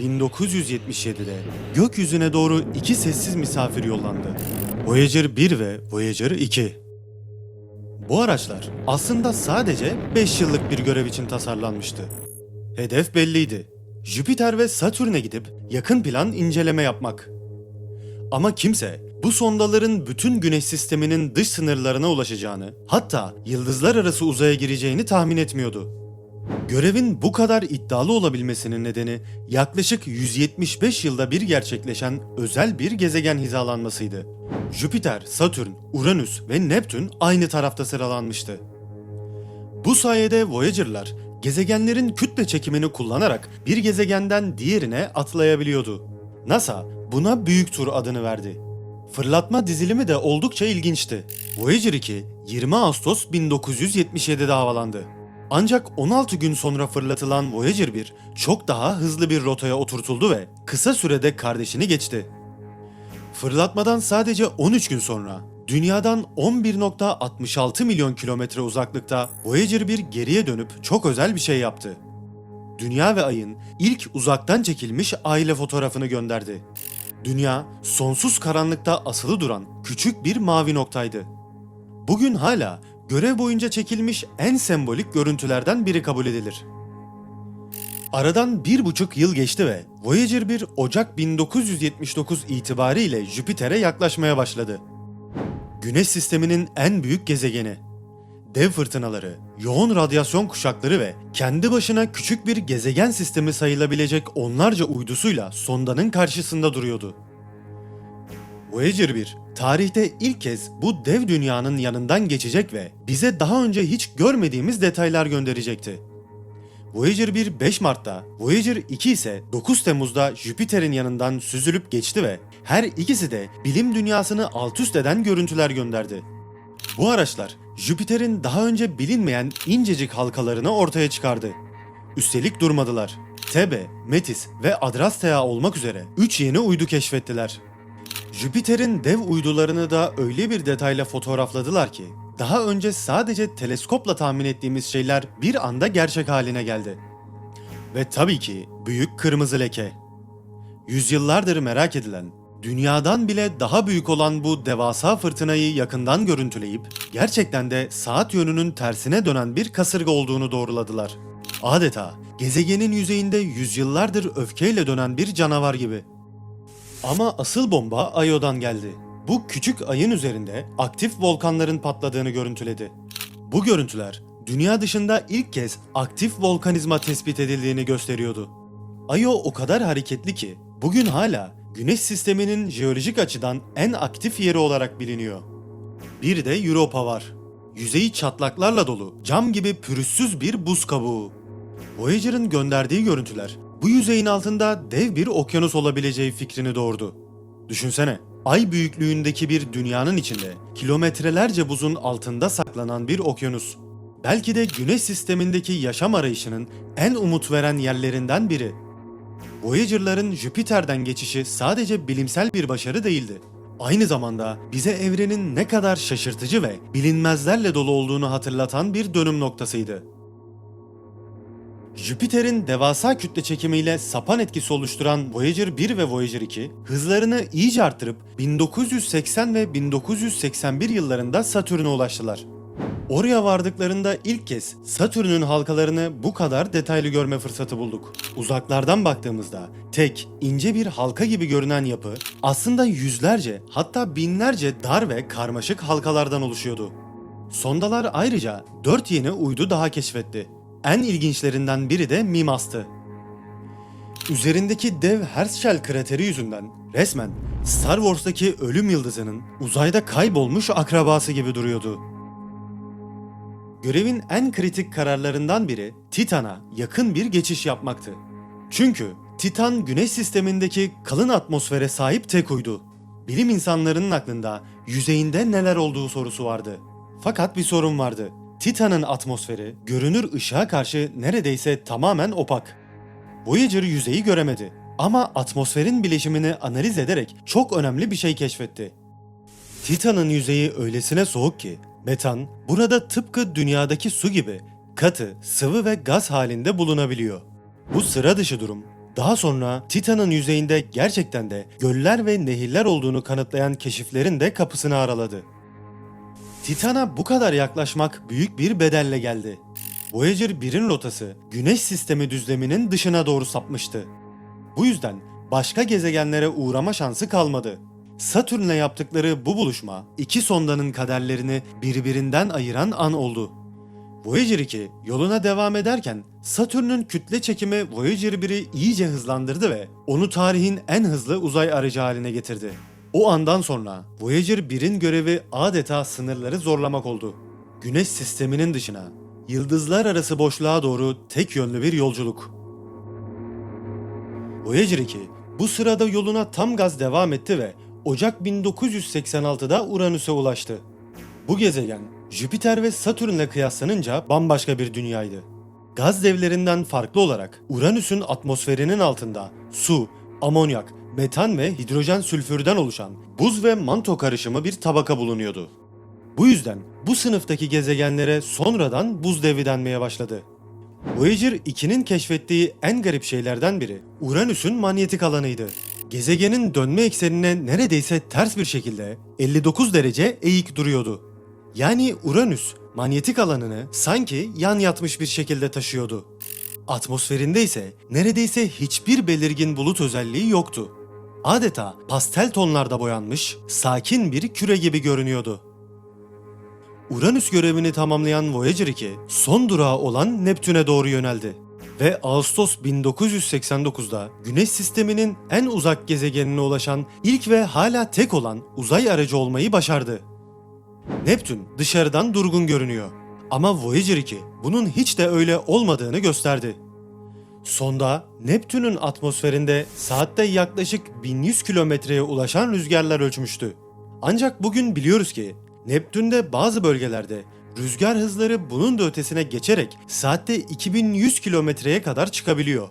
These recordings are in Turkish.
1977'de gökyüzüne doğru iki sessiz misafir yollandı. Voyager 1 ve Voyager 2. Bu araçlar aslında sadece 5 yıllık bir görev için tasarlanmıştı. Hedef belliydi. Jüpiter ve Satürn'e gidip yakın plan inceleme yapmak. Ama kimse bu sondaların bütün güneş sisteminin dış sınırlarına ulaşacağını, hatta yıldızlar arası uzaya gireceğini tahmin etmiyordu. Görevin bu kadar iddialı olabilmesinin nedeni yaklaşık 175 yılda bir gerçekleşen özel bir gezegen hizalanmasıydı. Jüpiter, Satürn, Uranüs ve Neptün aynı tarafta sıralanmıştı. Bu sayede Voyager'lar gezegenlerin kütle çekimini kullanarak bir gezegenden diğerine atlayabiliyordu. NASA buna Büyük Tur adını verdi. Fırlatma dizilimi de oldukça ilginçti. Voyager 2 20 Ağustos 1977'de havalandı. Ancak 16 gün sonra fırlatılan Voyager 1 çok daha hızlı bir rotaya oturtuldu ve kısa sürede kardeşini geçti. Fırlatmadan sadece 13 gün sonra dünyadan 11.66 milyon kilometre uzaklıkta Voyager 1 geriye dönüp çok özel bir şey yaptı. Dünya ve Ay'ın ilk uzaktan çekilmiş aile fotoğrafını gönderdi. Dünya sonsuz karanlıkta asılı duran küçük bir mavi noktaydı. Bugün hala görev boyunca çekilmiş en sembolik görüntülerden biri kabul edilir. Aradan bir buçuk yıl geçti ve Voyager 1 Ocak 1979 itibariyle Jüpiter'e yaklaşmaya başladı. Güneş sisteminin en büyük gezegeni. Dev fırtınaları, yoğun radyasyon kuşakları ve kendi başına küçük bir gezegen sistemi sayılabilecek onlarca uydusuyla sondanın karşısında duruyordu. Voyager 1, tarihte ilk kez bu dev dünyanın yanından geçecek ve bize daha önce hiç görmediğimiz detaylar gönderecekti. Voyager 1 5 Mart'ta, Voyager 2 ise 9 Temmuz'da Jüpiter'in yanından süzülüp geçti ve her ikisi de bilim dünyasını alt üst eden görüntüler gönderdi. Bu araçlar Jüpiter'in daha önce bilinmeyen incecik halkalarını ortaya çıkardı. Üstelik durmadılar. Tebe, Metis ve Adrastea olmak üzere 3 yeni uydu keşfettiler. Jüpiter'in dev uydularını da öyle bir detayla fotoğrafladılar ki daha önce sadece teleskopla tahmin ettiğimiz şeyler bir anda gerçek haline geldi. Ve tabii ki büyük kırmızı leke. Yüzyıllardır merak edilen, dünyadan bile daha büyük olan bu devasa fırtınayı yakından görüntüleyip gerçekten de saat yönünün tersine dönen bir kasırga olduğunu doğruladılar. Adeta gezegenin yüzeyinde yüzyıllardır öfkeyle dönen bir canavar gibi. Ama asıl bomba Io'dan geldi. Bu küçük ayın üzerinde aktif volkanların patladığını görüntüledi. Bu görüntüler dünya dışında ilk kez aktif volkanizma tespit edildiğini gösteriyordu. Io o kadar hareketli ki bugün hala Güneş sisteminin jeolojik açıdan en aktif yeri olarak biliniyor. Bir de Europa var. Yüzeyi çatlaklarla dolu, cam gibi pürüzsüz bir buz kabuğu. Voyager'ın gönderdiği görüntüler bu yüzeyin altında dev bir okyanus olabileceği fikrini doğurdu. Düşünsene, ay büyüklüğündeki bir dünyanın içinde kilometrelerce buzun altında saklanan bir okyanus. Belki de güneş sistemindeki yaşam arayışının en umut veren yerlerinden biri. Voyager'ların Jüpiter'den geçişi sadece bilimsel bir başarı değildi. Aynı zamanda bize evrenin ne kadar şaşırtıcı ve bilinmezlerle dolu olduğunu hatırlatan bir dönüm noktasıydı. Jüpiter'in devasa kütle çekimiyle sapan etkisi oluşturan Voyager 1 ve Voyager 2 hızlarını iyice arttırıp 1980 ve 1981 yıllarında Satürn'e ulaştılar. Oraya vardıklarında ilk kez Satürn'ün halkalarını bu kadar detaylı görme fırsatı bulduk. Uzaklardan baktığımızda tek, ince bir halka gibi görünen yapı aslında yüzlerce hatta binlerce dar ve karmaşık halkalardan oluşuyordu. Sondalar ayrıca 4 yeni uydu daha keşfetti. En ilginçlerinden biri de Mimas'tı. Üzerindeki dev Herschel krateri yüzünden resmen Star Wars'taki ölüm yıldızının uzayda kaybolmuş akrabası gibi duruyordu. Görevin en kritik kararlarından biri Titan'a yakın bir geçiş yapmaktı. Çünkü Titan güneş sistemindeki kalın atmosfere sahip tek uydu. Bilim insanlarının aklında yüzeyinde neler olduğu sorusu vardı. Fakat bir sorun vardı. Titan'ın atmosferi görünür ışığa karşı neredeyse tamamen opak. Voyager yüzeyi göremedi ama atmosferin bileşimini analiz ederek çok önemli bir şey keşfetti. Titan'ın yüzeyi öylesine soğuk ki metan burada tıpkı dünyadaki su gibi katı, sıvı ve gaz halinde bulunabiliyor. Bu sıra dışı durum Daha sonra Titan'ın yüzeyinde gerçekten de göller ve nehirler olduğunu kanıtlayan keşiflerin de kapısını araladı. Titan'a bu kadar yaklaşmak büyük bir bedelle geldi. Voyager 1'in rotası Güneş sistemi düzleminin dışına doğru sapmıştı. Bu yüzden başka gezegenlere uğrama şansı kalmadı. Satürn'le yaptıkları bu buluşma iki sondanın kaderlerini birbirinden ayıran an oldu. Voyager 2 yoluna devam ederken Satürn'ün kütle çekimi Voyager 1'i iyice hızlandırdı ve onu tarihin en hızlı uzay aracı haline getirdi. O andan sonra Voyager 1'in görevi adeta sınırları zorlamak oldu. Güneş sisteminin dışına, yıldızlar arası boşluğa doğru tek yönlü bir yolculuk. Voyager 2 bu sırada yoluna tam gaz devam etti ve Ocak 1986'da Uranüs'e ulaştı. Bu gezegen Jüpiter ve Satürn'le kıyaslanınca bambaşka bir dünyaydı. Gaz devlerinden farklı olarak Uranüs'ün atmosferinin altında su, amonyak, metan ve hidrojen sülfürden oluşan buz ve manto karışımı bir tabaka bulunuyordu. Bu yüzden bu sınıftaki gezegenlere sonradan buz devi denmeye başladı. Voyager 2'nin keşfettiği en garip şeylerden biri Uranüs'ün manyetik alanıydı. Gezegenin dönme eksenine neredeyse ters bir şekilde 59 derece eğik duruyordu. Yani Uranüs manyetik alanını sanki yan yatmış bir şekilde taşıyordu. Atmosferinde ise neredeyse hiçbir belirgin bulut özelliği yoktu. Adeta pastel tonlarda boyanmış, sakin bir küre gibi görünüyordu. Uranüs görevini tamamlayan Voyager 2 son durağı olan Neptün'e doğru yöneldi ve Ağustos 1989'da Güneş sisteminin en uzak gezegenine ulaşan ilk ve hala tek olan uzay aracı olmayı başardı. Neptün dışarıdan durgun görünüyor ama Voyager 2 bunun hiç de öyle olmadığını gösterdi. Sonda Neptün'ün atmosferinde saatte yaklaşık 1100 kilometreye ulaşan rüzgarlar ölçmüştü. Ancak bugün biliyoruz ki Neptün'de bazı bölgelerde rüzgar hızları bunun da ötesine geçerek saatte 2100 kilometreye kadar çıkabiliyor.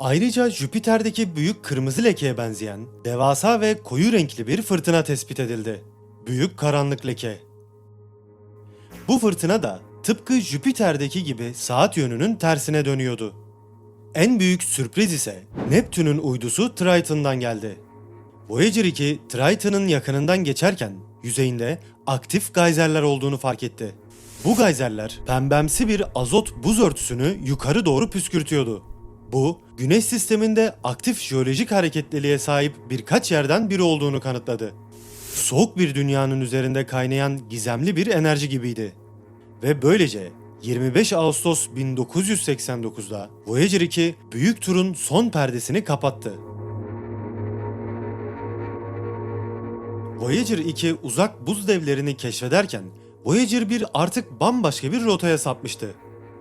Ayrıca Jüpiter'deki büyük kırmızı lekeye benzeyen devasa ve koyu renkli bir fırtına tespit edildi. Büyük karanlık leke. Bu fırtına da tıpkı Jüpiter'deki gibi saat yönünün tersine dönüyordu. En büyük sürpriz ise Neptün'ün uydusu Triton'dan geldi. Voyager 2 Triton'ın yakınından geçerken yüzeyinde aktif gayzerler olduğunu fark etti. Bu gayzerler pembemsi bir azot buz örtüsünü yukarı doğru püskürtüyordu. Bu, Güneş sisteminde aktif jeolojik hareketliliğe sahip birkaç yerden biri olduğunu kanıtladı. Soğuk bir dünyanın üzerinde kaynayan gizemli bir enerji gibiydi. Ve böylece 25 Ağustos 1989'da Voyager 2 büyük turun son perdesini kapattı. Voyager 2 uzak buz devlerini keşfederken Voyager 1 artık bambaşka bir rotaya sapmıştı.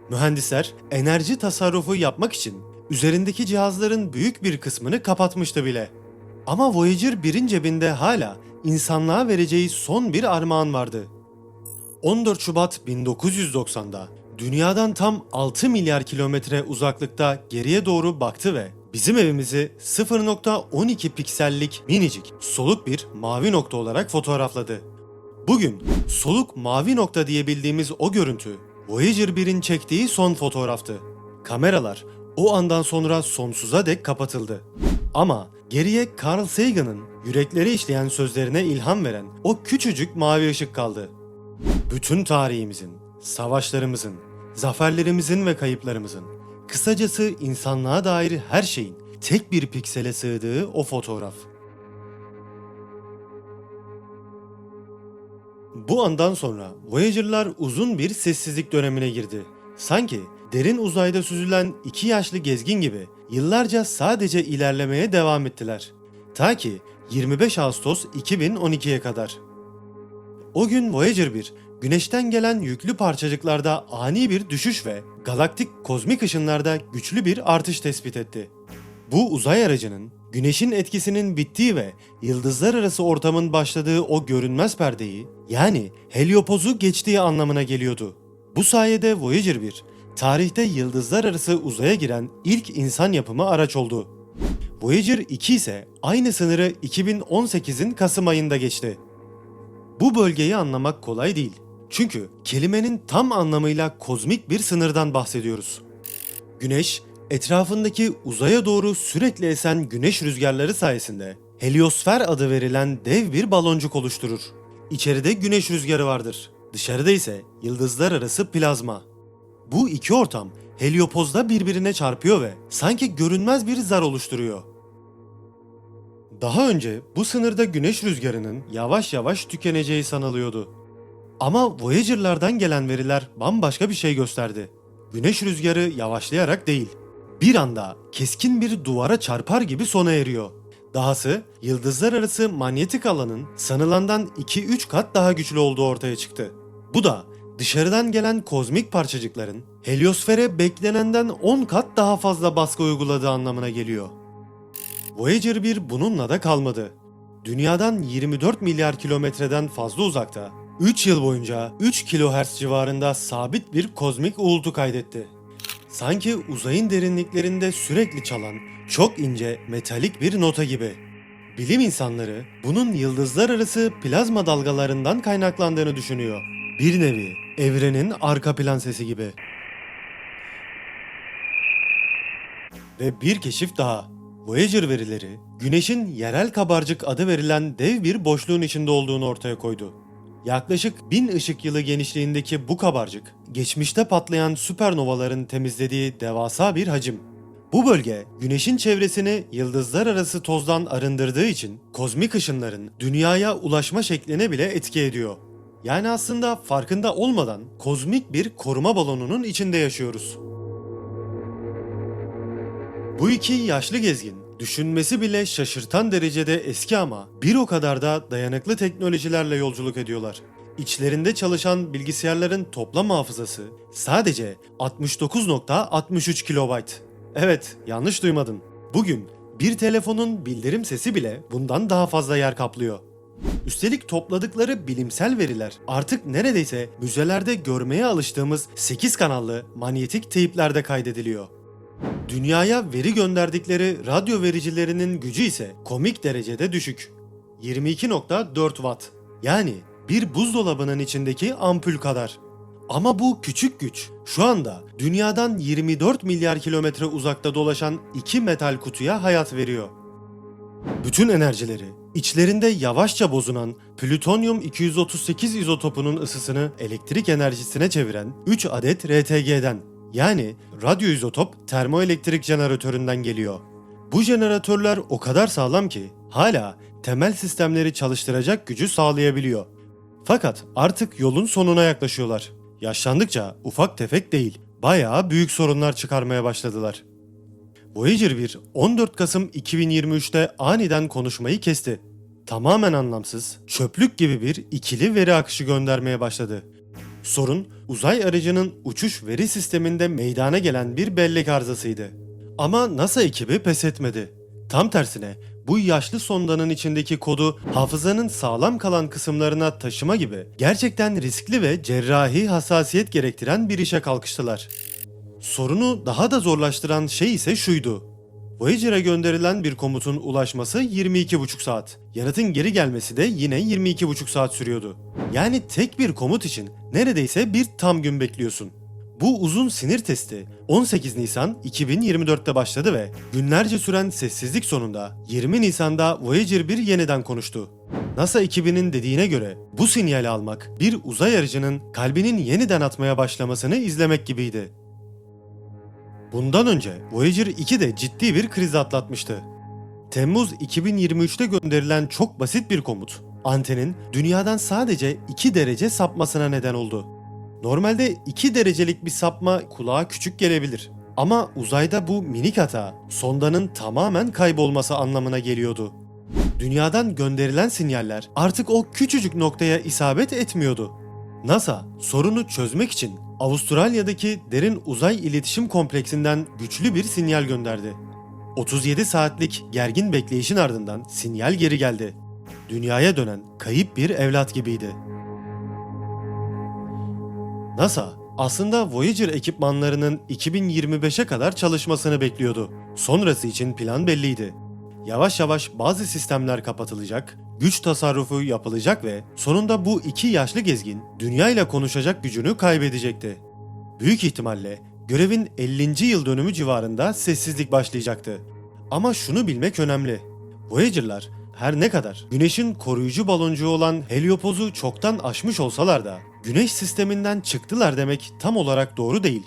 Mühendisler enerji tasarrufu yapmak için üzerindeki cihazların büyük bir kısmını kapatmıştı bile. Ama Voyager 1'in cebinde hala insanlığa vereceği son bir armağan vardı. 14 Şubat 1990'da dünyadan tam 6 milyar kilometre uzaklıkta geriye doğru baktı ve bizim evimizi 0.12 piksellik minicik soluk bir mavi nokta olarak fotoğrafladı. Bugün soluk mavi nokta diye bildiğimiz o görüntü Voyager 1'in çektiği son fotoğraftı. Kameralar o andan sonra sonsuza dek kapatıldı. Ama geriye Carl Sagan'ın yürekleri işleyen sözlerine ilham veren o küçücük mavi ışık kaldı. Bütün tarihimizin, savaşlarımızın, zaferlerimizin ve kayıplarımızın, kısacası insanlığa dair her şeyin tek bir piksele sığdığı o fotoğraf. Bu andan sonra Voyager'lar uzun bir sessizlik dönemine girdi. Sanki derin uzayda süzülen iki yaşlı gezgin gibi yıllarca sadece ilerlemeye devam ettiler. Ta ki 25 Ağustos 2012'ye kadar. O gün Voyager 1, Güneş'ten gelen yüklü parçacıklarda ani bir düşüş ve galaktik kozmik ışınlarda güçlü bir artış tespit etti. Bu uzay aracının Güneş'in etkisinin bittiği ve yıldızlar arası ortamın başladığı o görünmez perdeyi yani heliopozu geçtiği anlamına geliyordu. Bu sayede Voyager 1 tarihte yıldızlar arası uzaya giren ilk insan yapımı araç oldu. Voyager 2 ise aynı sınırı 2018'in Kasım ayında geçti. Bu bölgeyi anlamak kolay değil. Çünkü kelimenin tam anlamıyla kozmik bir sınırdan bahsediyoruz. Güneş etrafındaki uzaya doğru sürekli esen güneş rüzgarları sayesinde heliosfer adı verilen dev bir baloncuk oluşturur. İçeride güneş rüzgarı vardır. Dışarıda ise yıldızlar arası plazma. Bu iki ortam heliopozda birbirine çarpıyor ve sanki görünmez bir zar oluşturuyor. Daha önce bu sınırda güneş rüzgarının yavaş yavaş tükeneceği sanılıyordu. Ama Voyager'lardan gelen veriler bambaşka bir şey gösterdi. Güneş rüzgarı yavaşlayarak değil, bir anda keskin bir duvara çarpar gibi sona eriyor. Dahası yıldızlar arası manyetik alanın sanılandan 2-3 kat daha güçlü olduğu ortaya çıktı. Bu da dışarıdan gelen kozmik parçacıkların heliosfere beklenenden 10 kat daha fazla baskı uyguladığı anlamına geliyor. Voyager 1 bununla da kalmadı. Dünyadan 24 milyar kilometreden fazla uzakta, 3 yıl boyunca 3 kHz civarında sabit bir kozmik uğultu kaydetti. Sanki uzayın derinliklerinde sürekli çalan çok ince metalik bir nota gibi. Bilim insanları bunun yıldızlar arası plazma dalgalarından kaynaklandığını düşünüyor. Bir nevi evrenin arka plan sesi gibi. Ve bir keşif daha. Voyager verileri, Güneş'in yerel kabarcık adı verilen dev bir boşluğun içinde olduğunu ortaya koydu. Yaklaşık 1000 ışık yılı genişliğindeki bu kabarcık, geçmişte patlayan süpernovaların temizlediği devasa bir hacim. Bu bölge, Güneş'in çevresini yıldızlar arası tozdan arındırdığı için kozmik ışınların dünyaya ulaşma şekline bile etki ediyor. Yani aslında farkında olmadan kozmik bir koruma balonunun içinde yaşıyoruz. Bu iki yaşlı gezgin düşünmesi bile şaşırtan derecede eski ama bir o kadar da dayanıklı teknolojilerle yolculuk ediyorlar. İçlerinde çalışan bilgisayarların toplam hafızası sadece 69.63 kilobayt. Evet, yanlış duymadın. Bugün bir telefonun bildirim sesi bile bundan daha fazla yer kaplıyor. Üstelik topladıkları bilimsel veriler artık neredeyse müzelerde görmeye alıştığımız 8 kanallı manyetik teyplerde kaydediliyor. Dünyaya veri gönderdikleri radyo vericilerinin gücü ise komik derecede düşük. 22.4 watt. Yani bir buzdolabının içindeki ampul kadar. Ama bu küçük güç şu anda dünyadan 24 milyar kilometre uzakta dolaşan iki metal kutuya hayat veriyor. Bütün enerjileri içlerinde yavaşça bozunan plütonyum 238 izotopunun ısısını elektrik enerjisine çeviren 3 adet RTG'den yani radyo izotop termoelektrik jeneratöründen geliyor. Bu jeneratörler o kadar sağlam ki hala temel sistemleri çalıştıracak gücü sağlayabiliyor. Fakat artık yolun sonuna yaklaşıyorlar. Yaşlandıkça ufak tefek değil, bayağı büyük sorunlar çıkarmaya başladılar. Voyager 1 14 Kasım 2023'te aniden konuşmayı kesti. Tamamen anlamsız, çöplük gibi bir ikili veri akışı göndermeye başladı. Sorun uzay aracının uçuş veri sisteminde meydana gelen bir bellek arızasıydı. Ama NASA ekibi pes etmedi. Tam tersine bu yaşlı sondanın içindeki kodu hafızanın sağlam kalan kısımlarına taşıma gibi gerçekten riskli ve cerrahi hassasiyet gerektiren bir işe kalkıştılar. Sorunu daha da zorlaştıran şey ise şuydu. Voyager'a gönderilen bir komutun ulaşması 22,5 saat. Yanıtın geri gelmesi de yine 22,5 saat sürüyordu. Yani tek bir komut için neredeyse bir tam gün bekliyorsun. Bu uzun sinir testi 18 Nisan 2024'te başladı ve günlerce süren sessizlik sonunda 20 Nisan'da Voyager 1 yeniden konuştu. NASA ekibinin dediğine göre bu sinyali almak bir uzay aracının kalbinin yeniden atmaya başlamasını izlemek gibiydi. Bundan önce Voyager 2 de ciddi bir kriz atlatmıştı. Temmuz 2023'te gönderilen çok basit bir komut, antenin dünyadan sadece 2 derece sapmasına neden oldu. Normalde 2 derecelik bir sapma kulağa küçük gelebilir. Ama uzayda bu minik hata sondanın tamamen kaybolması anlamına geliyordu. Dünyadan gönderilen sinyaller artık o küçücük noktaya isabet etmiyordu. NASA sorunu çözmek için Avustralya'daki derin uzay iletişim kompleksinden güçlü bir sinyal gönderdi. 37 saatlik gergin bekleyişin ardından sinyal geri geldi. Dünyaya dönen kayıp bir evlat gibiydi. NASA aslında Voyager ekipmanlarının 2025'e kadar çalışmasını bekliyordu. Sonrası için plan belliydi. Yavaş yavaş bazı sistemler kapatılacak, güç tasarrufu yapılacak ve sonunda bu iki yaşlı gezgin dünya ile konuşacak gücünü kaybedecekti. Büyük ihtimalle Görevin 50. yıl dönümü civarında sessizlik başlayacaktı. Ama şunu bilmek önemli. Voyager'lar her ne kadar Güneş'in koruyucu baloncuğu olan Heliopoz'u çoktan aşmış olsalar da Güneş sisteminden çıktılar demek tam olarak doğru değil.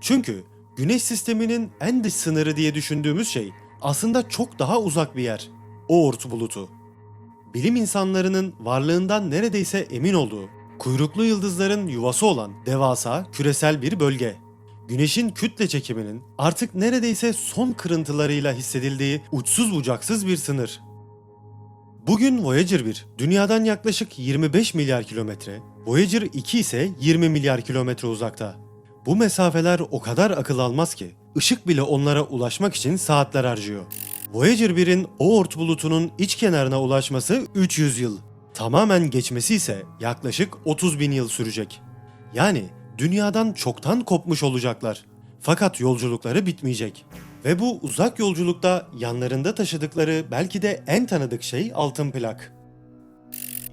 Çünkü Güneş sisteminin en dış sınırı diye düşündüğümüz şey aslında çok daha uzak bir yer. Oort bulutu. Bilim insanlarının varlığından neredeyse emin olduğu, kuyruklu yıldızların yuvası olan devasa küresel bir bölge. Güneşin kütle çekiminin artık neredeyse son kırıntılarıyla hissedildiği uçsuz bucaksız bir sınır. Bugün Voyager 1 dünyadan yaklaşık 25 milyar kilometre, Voyager 2 ise 20 milyar kilometre uzakta. Bu mesafeler o kadar akıl almaz ki ışık bile onlara ulaşmak için saatler harcıyor. Voyager 1'in Oort bulutunun iç kenarına ulaşması 300 yıl. Tamamen geçmesi ise yaklaşık 30 bin yıl sürecek. Yani dünyadan çoktan kopmuş olacaklar. Fakat yolculukları bitmeyecek. Ve bu uzak yolculukta yanlarında taşıdıkları belki de en tanıdık şey altın plak.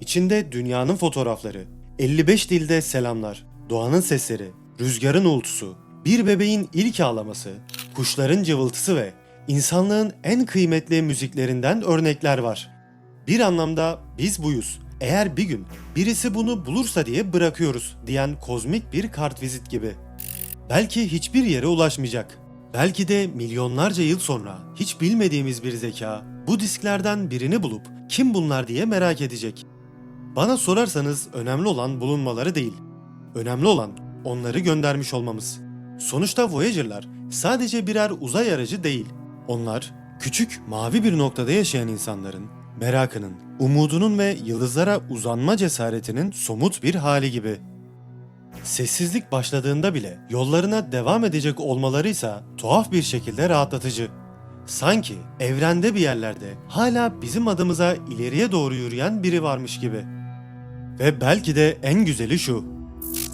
İçinde dünyanın fotoğrafları, 55 dilde selamlar, doğanın sesleri, rüzgarın uğultusu, bir bebeğin ilk ağlaması, kuşların cıvıltısı ve insanlığın en kıymetli müziklerinden örnekler var. Bir anlamda biz buyuz. Eğer bir gün birisi bunu bulursa diye bırakıyoruz diyen kozmik bir kartvizit gibi. Belki hiçbir yere ulaşmayacak. Belki de milyonlarca yıl sonra hiç bilmediğimiz bir zeka bu disklerden birini bulup kim bunlar diye merak edecek. Bana sorarsanız önemli olan bulunmaları değil. Önemli olan onları göndermiş olmamız. Sonuçta Voyager'lar sadece birer uzay aracı değil. Onlar küçük mavi bir noktada yaşayan insanların merakının, umudunun ve yıldızlara uzanma cesaretinin somut bir hali gibi. Sessizlik başladığında bile yollarına devam edecek olmaları ise tuhaf bir şekilde rahatlatıcı. Sanki evrende bir yerlerde hala bizim adımıza ileriye doğru yürüyen biri varmış gibi. Ve belki de en güzeli şu.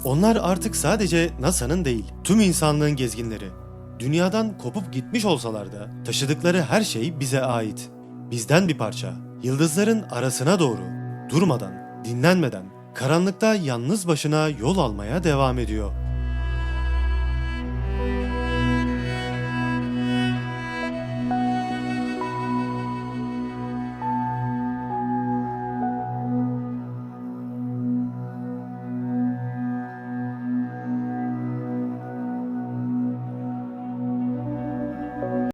Onlar artık sadece NASA'nın değil, tüm insanlığın gezginleri. Dünyadan kopup gitmiş olsalar da taşıdıkları her şey bize ait. Bizden bir parça. Yıldızların arasına doğru, durmadan, dinlenmeden, karanlıkta yalnız başına yol almaya devam ediyor.